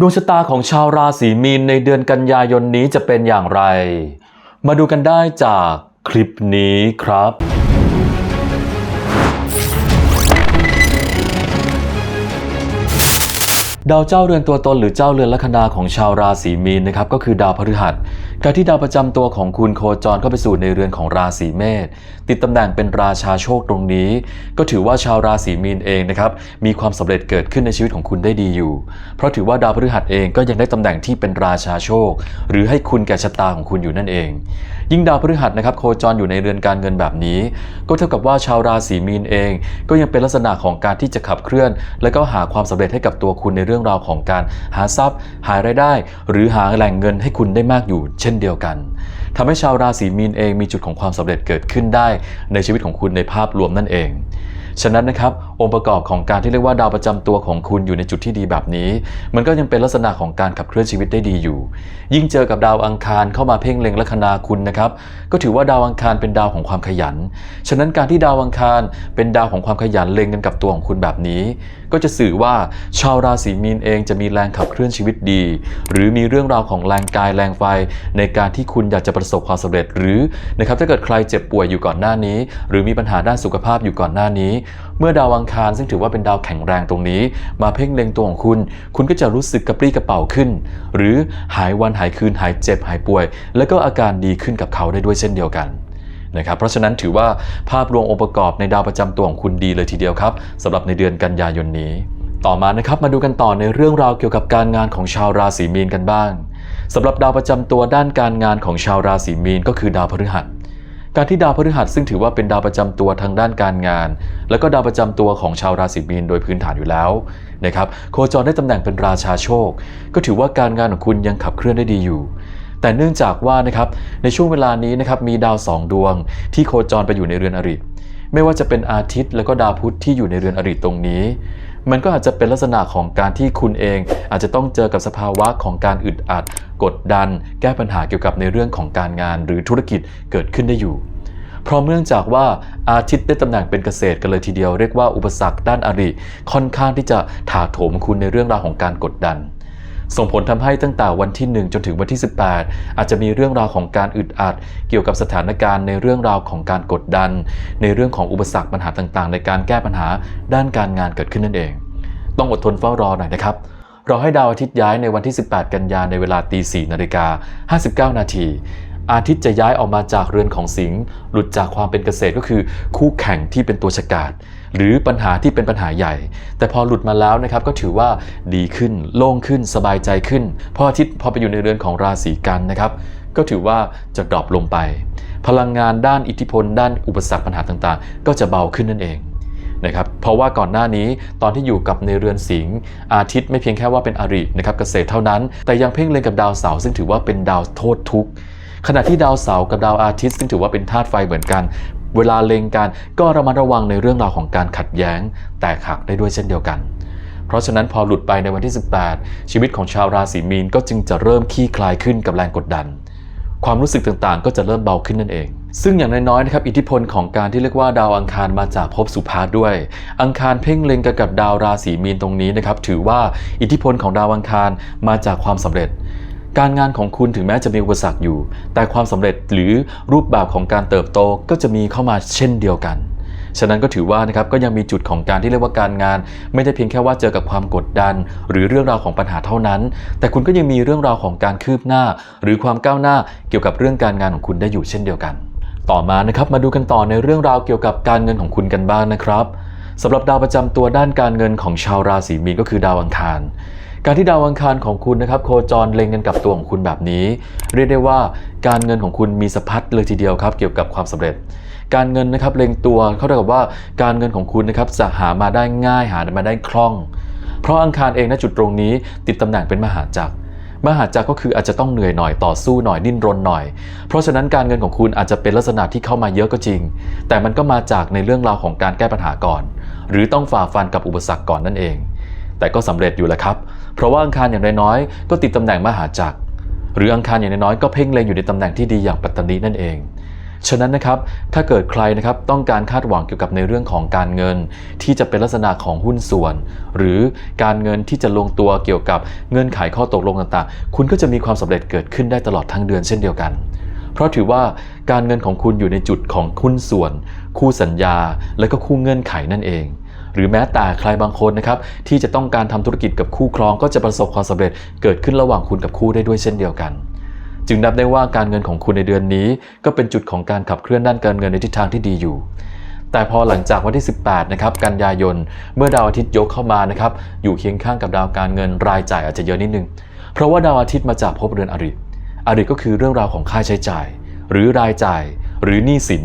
ดวงชะตาของชาวราศีมีนในเดือนกันยายนนี้จะเป็นอย่างไร มาดูกันได้จากคลิปนี้ครับ ดาวเจ้าเรือนตัวตนหรือเจ้าเรือนลัคนาของชาวราศีมีนนะครับก็คือดาวพฤหัส การที่ดาวประจำตัวของคุณโคจรเข้าไปสู่ในเรือนของราศีเมษติดตำแหน่งเป็นราชาโชคตรงนี้ ก็ถือว่าชาวราศีมีนเองนะครับมีความสำเร็จเกิดขึ้นในชีวิตของคุณได้ดีอยู่ เพราะถือว่าดาวพฤหัสเองก็ยังได้ตำแหน่งที่เป็นราชาโชค หรือให้คุณแก่ชะตาของคุณอยู่นั่นเอง ยิ่งดาวพฤหัสนะครับโคจรอยู่ในเรือนการเงินแบบนี้ ก็เท่ากับว่าชาวราศีมีนเอง ก็ยังเป็นลักษณะของการที่จะขับเคลื่อน และก็หาความสำเร็จให้กับตัวคุณในเรื่องราวของการหาทรัพย์ หารายได้ หรือหาแหล่งเงินให้คุณได้มากอยู่เช่นเดียวกันทำให้ชาวราศีมีนเองมีจุดของความสำเร็จเกิดขึ้นได้ในชีวิตของคุณในภาพรวมนั่นเอง ฉะนั้นนะครับองค์ประกอบของการที่เรียกว่าดาวประจำตัวของคุณอยู่ในจุดที่ดีแบบนี้ มันก็ยังเป็นลักษณะของการขับเคลื่อนชีวิตได้ดีอยู่ ยิ่งเจอกับดาวอังคารเข้ามาเพ่งเล็งลัคนาคุณนะครับก็ถือว่าดาวอังคารเป็นดาวของความขยัน ฉะนั้นการที่ดาวอังคารเป็นดาวของความขยันเล็งกันกับตัวของคุณแบบนี้ ก็จะสื่อว่าชาวราศีมีนเองจะมีแรงขับเคลื่อนชีวิตดี หรือมีเรื่องราวของแรงกายแรงไฟ ในการที่คุณอยากจะประสบความสำเร็จหรือนะครับถ้าเกิดใครเจ็บป่วยอยู่ก่อนหน้านี้ หรือมีปัญหาด้านสุขภาพอยู่ก่อนหน้านี้เมื่อดาวอังคารซึ่งถือว่าเป็นดาวแข็งแรงตรงนี้ มาเพ่งเล็งตัวของคุณ คุณก็จะรู้สึกกระปรี้กระเป๋าขึ้น หรือหายวันหายคืนหายเจ็บหายป่วย แล้วก็อาการดีขึ้นกับเขาได้ด้วยเช่นเดียวกันนะครับเพราะฉะนั้นถือว่าภาพรวมองค์ประกอบในดาวประจำตัวของคุณดีเลยทีเดียวครับสำหรับในเดือนกันยายนนี้ ต่อมานะครับมาดูกันต่อในเรื่องราวเกี่ยวกับการงานของชาวราศีมีนกันบ้างสำหรับดาวประจำตัวด้านการงานของชาวราศีมีนก็คือดาวพฤหัส การที่ดาวพฤหัสซึ่งถือว่าเป็นดาวประจำตัวทางด้านการงาน แล้วก็ดาวประจำตัวของชาวราศีมีนโดยพื้นฐานอยู่แล้วนะครับโคจรได้ตำแหน่งเป็นราชาโชค ก็ถือว่าการงานของคุณยังขับเคลื่อนได้ดีอยู่ แต่เนื่องจากว่านะครับในช่วงเวลานี้นะครับมีดาวสองดวง ที่โคจรไปอยู่ในเรือนอริไม่ว่าจะเป็นอาทิตย์แล้วก็ดาวพุธที่อยู่ในเรือนอริตรงนี้ มันก็อาจจะเป็นลักษณะของการที่คุณเอง อาจจะต้องเจอกับสภาวะของการอึดอัด กดดัน แก้ปัญหาเกี่ยวกับในเรื่องของการงานหรือธุรกิจเกิดขึ้นได้อยู่เพราะเนื่องจากว่าอาทิตย์ได้ตำแหน่งเป็นเกษตรกันเลยทีเดียว เรียกว่าอุปสรรคด้านอริค่อนข้างที่จะถาโถมคุณในเรื่องราวของการกดดัน ส่งผลทำให้ตั้งแต่วันที่ 1 จนถึงวันที่ 18 อาจจะมีเรื่องราวของการอึดอัด เกี่ยวกับสถานการณ์ในเรื่องราวของการกดดัน ในเรื่องของอุปสรรคปัญหาต่างๆ ในการแก้ปัญหาด้านการงานเกิดขึ้นนั่นเอง ต้องอดทนเฝ้ารอหน่อยนะครับรอให้ดาวอาทิตย์ย้ายในวันที่ 18 กันยาในเวลาตี4นาฬิกา59 นาที อาทิตย์จะย้ายออกมาจากเรือนของสิงห์หลุดจากความเป็นเกษตรก็คือ คู่แข่งที่เป็นตัวฉกาจหรือปัญหาที่เป็นปัญหาใหญ่ แต่พอหลุดมาแล้วนะครับก็ถือว่าดีขึ้น โล่งขึ้นสบายใจขึ้นพราะอาทิตย์พอไปอยู่ในเรือนของราศีกันนะครับ ก็ถือว่าจะดรอปลงไป พลังงานด้านอิทธิพล ด้านอุปสรรคปัญหาต่างๆ ก็จะเบาขึ้นนั่นเองนะครับเพราะว่าก่อนหน้านี้ตอนที่อยู่กับในเรือนสิงห์อาทิตย์ไม่เพียงแค่ว่าเป็นอรินะครับเกษตรเท่านั้น แต่ยังเพ่งเล็งกับดาวเสาร์ซึ่งถือว่าเป็นดาวโทษทุกข์ ขณะที่ดาวเสาร์กับดาวอาทิตย์ซึ่งถือว่าเป็นธาตุไฟเหมือนกัน เวลาเล็งกันก็ระมัดระวังในเรื่องราวของการขัดแย้ง แตกหักได้ด้วยเช่นเดียวกัน เพราะฉะนั้นพอหลุดไปในวันที่ 18 ชีวิตของชาวราศีมีนก็จึงจะเริ่มคลี่คลายขึ้นกับแรงกดดัน ความรู้สึกต่างๆ ก็จะเริ่มเบาขึ้นนั่นเองซึ่งอย่างน้อยๆนะครับอิทธิพลของการที่เรียกว่าดาวอังคารมาจากภพสุภาด้วย อังคารเพ่งเล็งกันกับดาวราศีมีนตรงนี้นะครับถือว่าอิทธิพลของดาวอังคารมาจากความสำเร็จ การงานของคุณถึงแม้จะมีอุปสรรคอยู่ แต่ความสำเร็จหรือรูปแบบของการเติบโตก็จะมีเข้ามาเช่นเดียวกัน ฉะนั้นก็ถือว่านะครับก็ยังมีจุดของการที่เรียกว่าการงาน ไม่ได้เพียงแค่ว่าเจอกับความกดดัน หรือเรื่องราวของปัญหาเท่านั้น แต่คุณก็ยังมีเรื่องราวของการคืบหน้า หรือความก้าวหน้าเกี่ยวกับเรื่องการงานของคุณได้อยู่เช่นเดียวกัน ต่อมานะครับมาดูกันต่อในเรื่องราวเกี่ยวกับการเงินของคุณกันบ้างนะครับสำหรับดาวประจำตัวด้านการเงินของชาวราศีมีนก็คือดาวอังคาร การที่ดาวอังคารของคุณนะครับโคจรเล็งกันกับตัวของคุณแบบนี้ เรียกได้ว่าการเงินของคุณมีสะพัดเลยทีเดียวครับ เกี่ยวกับความสำเร็จ การเงินนะครับเล็งตัวเขาเรียกว่าการเงินของคุณนะครับจะหามาได้ง่ายหามาได้คล่อง เพราะอังคารเองณจุดตรงนี้ ติดตำแหน่งเป็นมหาจักรมหาจักรก็คืออาจจะต้องเหนื่อยหน่อยต่อสู้หน่อยดิ้นรนหน่อย เพราะฉะนั้นการเงินของคุณอาจจะเป็นลักษณะที่เข้ามาเยอะก็จริง แต่มันก็มาจากในเรื่องราวของการแก้ปัญหาก่อน หรือต้องฝ่าฟันกับอุปสรรคก่อนนั่นเอง แต่ก็สำเร็จอยู่แหละครับ เพราะว่าอังคารอย่างน้อยๆก็ติดตำแหน่งมหาจักร หรืออังคารอย่างน้อยๆก็เพ่งเล็งอยู่ในตำแหน่งที่ดีอย่างปัตตานีนั่นเอง ฉะนั้นนะครับถ้าเกิดใครนะครับต้องการคาดหวังเกี่ยวกับในเรื่องของการเงิน ที่จะเป็นลักษณะของหุ้นส่วน หรือการเงินที่จะลงตัวเกี่ยวกับเงื่อนไขข้อตกลงต่างๆ คุณก็จะมีความสำเร็จเกิดขึ้นได้ตลอดทั้งเดือนเช่นเดียวกันเพราะถือว่าการเงินของคุณอยู่ในจุดของหุ้นส่วน คู่สัญญา และก็คู่เงื่อนไขนั่นเอง หรือแม้แต่ใครบางคนนะครับที่จะต้องการทำธุรกิจกับคู่ครองก็จะประสบความสำเร็จเกิดขึ้นระหว่างคุณกับคู่ได้ด้วยเช่นเดียวกัน จึงนับได้ว่าการเงินของคุณในเดือนนี้ ก็เป็นจุดของการขับเคลื่อนด้านการเงินในทิศทางที่ดีอยู่แต่พอหลังจากวันที่ 18 นะครับ กันยายน เมื่อดาวอาทิตย์ยกเข้ามานะครับ อยู่เคียงข้างกับดาวการเงินรายจ่ายอาจจะเยอะนิดนึง เพราะว่าดาวอาทิตย์มาจากภพเรือนอริอริก็คือเรื่องราวของค่าใช้จ่าย หรือรายจ่าย หรือหนี้สิน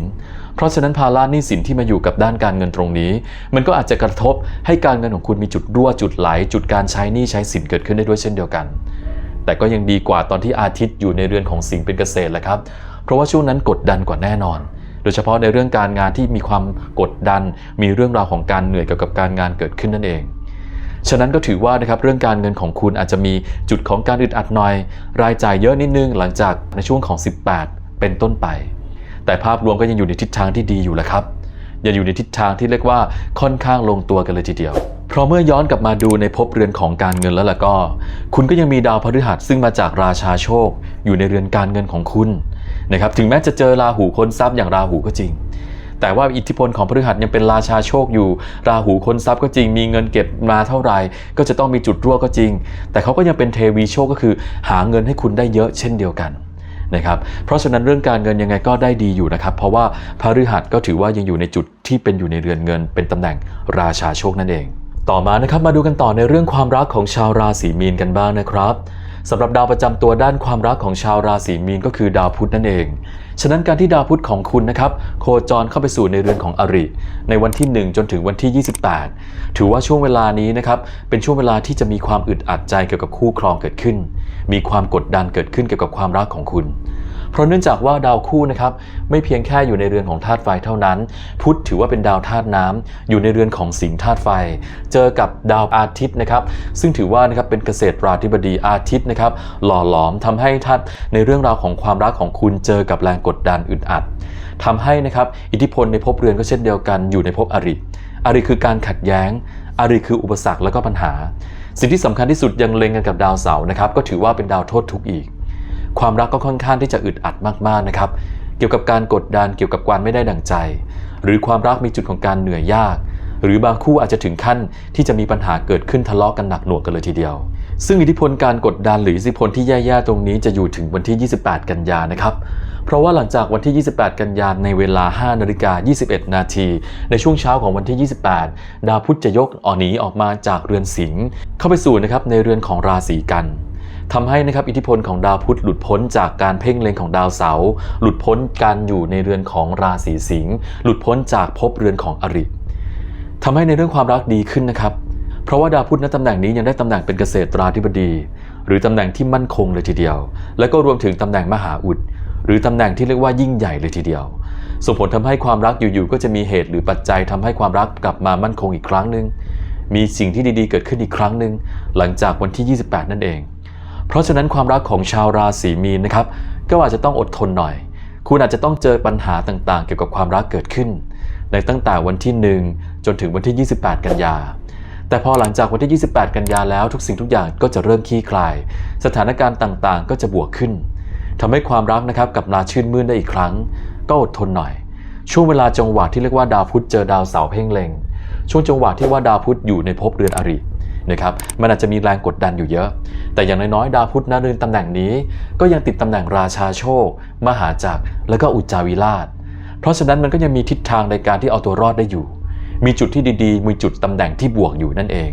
เพราะฉะนั้นภาระหนี้สินที่มาอยู่กับด้านการเงินตรงนี้ มันก็อาจจะกระทบให้การเงินของคุณมีจุดรั่วจุดไหล จุดการใช้หนี้ใช้สินเกิดขึ้นได้ด้วยเช่นเดียวกัน แต่ก็ยังดีกว่าตอนที่อาทิตย์อยู่ในเรือนของสิงเป็นเกษตรแหละครับ เพราะว่าช่วงนั้นกดดันกว่าแน่นอนโดยเฉพาะในเรื่องการงานที่มีความกดดัน มีเรื่องราวของการเหนื่อยเกี่ยวกับการงานเกิดขึ้นนั่นเอง ฉะนั้นก็ถือว่านะครับเรื่องการเงินของคุณอาจจะมีจุดของการอึดอัดหน่อย รายจ่ายเยอะนิดนึงหลังจากในช่วงของ 18 เป็นต้นไป แต่ภาพรวมก็ยังอยู่ในทิศทางที่ดีอยู่แหละครับยังอยู่ในทิศทางที่เรียกว่าค่อนข้างลงตัวกันเลยทีเดียว เพราะเมื่อย้อนกลับมาดูในภพเรือนของการเงินแล้วล่ะก็ คุณก็ยังมีดาวพฤหัสซึ่งมาจากราชาโชค อยู่ในเรือนการเงินของคุณนะครับถึงแม้จะเจอราหูคนทรัพย์อย่างราหูก็จริง แต่ว่าอิทธิพลของพฤหัสยังเป็นราชาโชคอยู่ ราหูคนทรัพย์ก็จริง มีเงินเก็บมาเท่าไหร่ ก็จะต้องมีจุดรั่วก็จริง แต่เขาก็ยังเป็นเทวีโชคก็คือ หาเงินให้คุณได้เยอะเช่นเดียวกัน นะครับเพราะฉะนั้นเรื่องการเงินยังไงก็ได้ดีอยู่นะครับเพราะว่าพฤหัสก็ถือว่ายังอยู่ในจุดที่เป็นอยู่ในเรือนเงิน เป็นตำแหน่งราชาโชคนั่นเอง ต่อมานะครับมาดูกันต่อในเรื่องความรักของชาวราศีมีนกันบ้างนะครับ สำหรับดาวประจำตัวด้านความรักของชาวราศีมีนก็คือดาวพุธนั่นเอง ฉะนั้นการที่ดาวพุธของคุณนะครับโคจรเข้าไปสู่ในเรือนของอริ ในวันที่ 1 จนถึงวันที่ 28 ถือว่าช่วงเวลานี้นะครับเป็นช่วงเวลาที่จะมีความอึดอัดใจเกี่ยวกับคู่ครองเกิดขึ้น มีความกดดันเกิดขึ้นเกี่ยวกับความรักของคุณ เพราะเนื่องจากว่าดาวคู่นะครับไม่เพียงแค่อยู่ในเรือนของธาตุไฟเท่านั้น พุธถือว่าเป็นดาวธาตุน้ำอยู่ในเรือนของสิงห์ธาตุไฟ เจอกับดาวอาทิตย์นะครับ ซึ่งถือว่านะครับเป็นเกษตรราธิบดีอาทิตย์นะครับ หล่อหลอมทำให้ธาตุในเรื่องราวของความรักของคุณเจอกับแรงกดดันอึดอัดทำให้นะครับอิทธิพลในภพเรือนก็เช่นเดียวกันอยู่ในภพอริอริคือการขัดแย้งอริคืออุปสรรคและก็ปัญหา สิ่งที่สำคัญที่สุดยังเล็งกันกับดาวเสาร์นะครับก็ถือว่าเป็นดาวโทษทุกข์อีก ความรักก็ค่อนข้างที่จะอึดอัดมากๆนะครับ เกี่ยวกับการกดดันเกี่ยวกับการไม่ได้ดั่งใจ หรือความรักมีจุดของการเหนื่อยยาก หรือบางคู่อาจจะถึงขั้นที่จะมีปัญหาเกิดขึ้นทะเลาะกันหนักหน่วงกันเลยทีเดียว ซึ่งอิทธิพลการกดดันหรืออิทธิพลที่แย่ๆตรงนี้จะอยู่ถึงวันที่ 28 กันยานะครับเพราะว่าหลังจากวันที่ 28 กันยานในเวลา 5นาฬิกา21 นาที ในช่วงเช้าของวันที่ 28 ดาวพุธจะยกออกหนีออกมาจากเรือนสิงห์เข้าไปสู่นะครับในเรือนของราศีกัน ทำให้นะครับอิทธิพลของดาวพุธหลุดพ้นจากการเพ่งเล็งของดาวเสาร์หลุดพ้นการอยู่ในเรือนของราศีสิงห์หลุดพ้นจากภพเรือนของอริทำให้ในเรื่องความรักดีขึ้นนะครับ เพราะว่าดาวพุธณตำแหน่งนี้ยังได้ตำแหน่งเป็นเกษตราธิบดี หรือตำแหน่งที่มั่นคงเลยทีเดียว และก็รวมถึงตำแหน่งมหาอุด หรือตำแหน่งที่เรียกว่ายิ่งใหญ่เลยทีเดียวส่งผลทำให้ความรักอยู่ๆก็จะมีเหตุหรือปัจจัยทำให้ความรักกลับมามั่นคงอีกครั้งหนึ่งมีสิ่งที่ดีๆเกิดขึ้นอีกครั้งหนึ่งหลังจากวันที่ 28 นั่นเอง เพราะฉะนั้นความรักของชาวราศีมีนนะครับ ก็อาจจะต้องอดทนหน่อย คุณอาจจะต้องเจอปัญหาต่างๆ เกี่ยวกับความรักเกิดขึ้น ในตั้งแต่วันที่ 1 จนถึงวันที่ 28 กันยา แต่พอหลังจากวันที่ 28 กันยาแล้วทุกสิ่งทุกอย่างก็จะเริ่มคลี่คลาย สถานการณ์ต่างๆ ก็จะบวกขึ้นทำให้ความรักนะครับกลับมาชื่นมื่นได้อีกครั้ง ก็อดทนหน่อย ช่วงเวลาจังหวะที่เรียกว่าดาวพุธเจอดาวเสาร์เพ่งเล็งช่วงจังหวะที่ว่าดาวพุธอยู่ในภพเรือนอริ นะครับมันอาจจะมีแรงกดดันอยู่เยอะ แต่อย่างน้อยๆ ดาวพุธณเรือนตำแหน่งนี้ ก็ยังติดตำแหน่งราชาโชค มหาจักรและก็อุจจาวิราช เพราะฉะนั้นมันก็ยังมีทิศทางในการที่เอาตัวรอดได้อยู่ มีจุดที่ดีๆ มีจุดตำแหน่งที่บวกอยู่นั่นเอง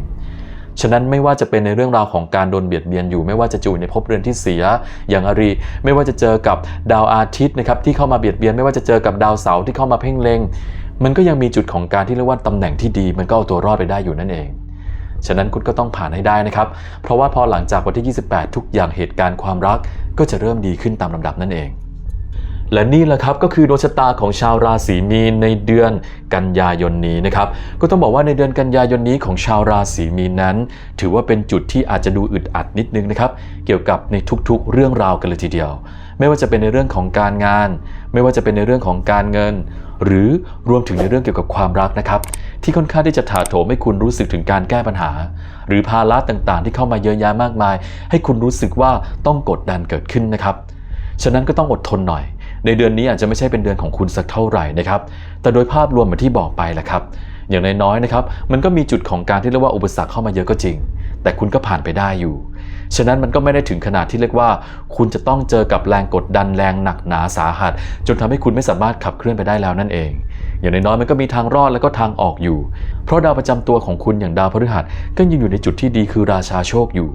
ฉะนั้นไม่ว่าจะเป็นในเรื่องราวของการโดนเบียดเบียนอยู่ ไม่ว่าจะอยู่ในภพเรือนที่เสีย อย่างอริไม่ว่าจะเจอกับดาวอาทิตย์นะครับที่เข้ามาเบียดเบียน ไม่ว่าจะเจอกับดาวเสาร์ที่เข้ามาเพ่งเล็ง มันก็ยังมีจุดของการที่เรียกว่าตำแหน่งที่ดี มันก็เอาตัวรอดไปได้อยู่นั่นเอง ฉะนั้นคุณก็ต้องผ่านให้ได้นะครับ เพราะว่าพอหลังจากวันที่ 28 ทุกอย่างเหตุการณ์ความรักก็จะเริ่มดีขึ้นตามลำดับนั่นเอง และนี่แหละครับก็คือดวงชะตาของชาวราศีมีนในเดือนกันยายนนี้นะครับ ก็ต้องบอกว่าในเดือนกันยายนนี้ของชาวราศีมีนนั้น ถือว่าเป็นจุดที่อาจจะดูอึดอัดนิดนึงนะครับ เกี่ยวกับในทุกๆ เรื่องราวกันเลยทีเดียว ไม่ว่าจะเป็นในเรื่องของการงาน ไม่ว่าจะเป็นในเรื่องของการเงิน หรือรวมถึงในเรื่องเกี่ยวกับความรักนะครับ ที่ค่อนข้างที่จะถาโถมให้คุณรู้สึกถึงการแก้ปัญหา หรือภาระต่างๆ ที่เข้ามาเยอะแยะมากมาย ให้คุณรู้สึกว่าต้องกดดันเกิดขึ้นนะครับ ฉะนั้นก็ต้องอดทนหน่อย ในเดือนนี้อาจจะไม่ใช่เป็นเดือนของคุณสักเท่าไหร่นะครับ แต่โดยภาพรวมเหมือนที่บอกไปแหละครับ อย่างน้อยๆนะครับ มันก็มีจุดของการที่เรียกว่าอุปสรรคเข้ามาเยอะก็จริง แต่คุณก็ผ่านไปได้อยู่ ฉะนั้นมันก็ไม่ได้ถึงขนาดที่เรียกว่า คุณจะต้องเจอกับแรงกดดันแรงหนักหนาสาหัส จนทำให้คุณไม่สามารถขับเคลื่อนไปได้แล้วนั่นเอง อย่างน้อยๆมันก็มีทางรอดและก็ทางออกอยู่ เพราะดาวประจำตัวของคุณอย่างดาวพฤหัสก็ยังอยู่ในจุดที่ดีคือราชาโชคอยู่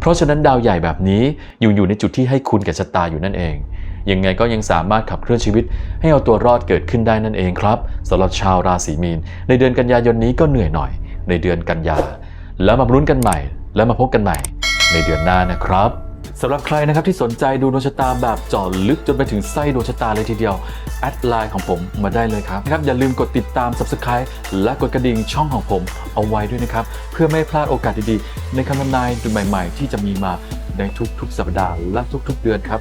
เพราะฉะนั้นดาวใหญ่แบบนี้อยู่อยู่ในจุดที่ให้คุณแกับชะตาอยู่นั่นเองยังไงก็ยังสามารถขับเคลื่อนชีวิต ให้เอาตัวรอดเกิดขึ้นได้นั่นเองครับสำหรับชาวราศีมีน ในเดือนกันยายนนี้ก็เหนื่อยหน่อย ในเดือนกันยา แล้วมาลุ้นกันใหม่ แล้วมาพบกันใหม่ในเดือนหน้านะครับสำหรับใครนะครับที่สนใจดูดวงชะตาแบบเจาะลึกจนไปถึงไส้ดวงชะตาเลยทีเดียว แอดไลน์ของผมมาได้เลยครับนะครับอย่าลืมกดติดตาม Subscribe และกดกระดิ่งช่องของผมเอาไว้ด้วยนะครับ เพื่อไม่พลาดโอกาสดีๆ ในคำทำนายใหม่ๆ ที่จะมีมาในทุกๆ สัปดาห์และทุก ๆ เดือนครับ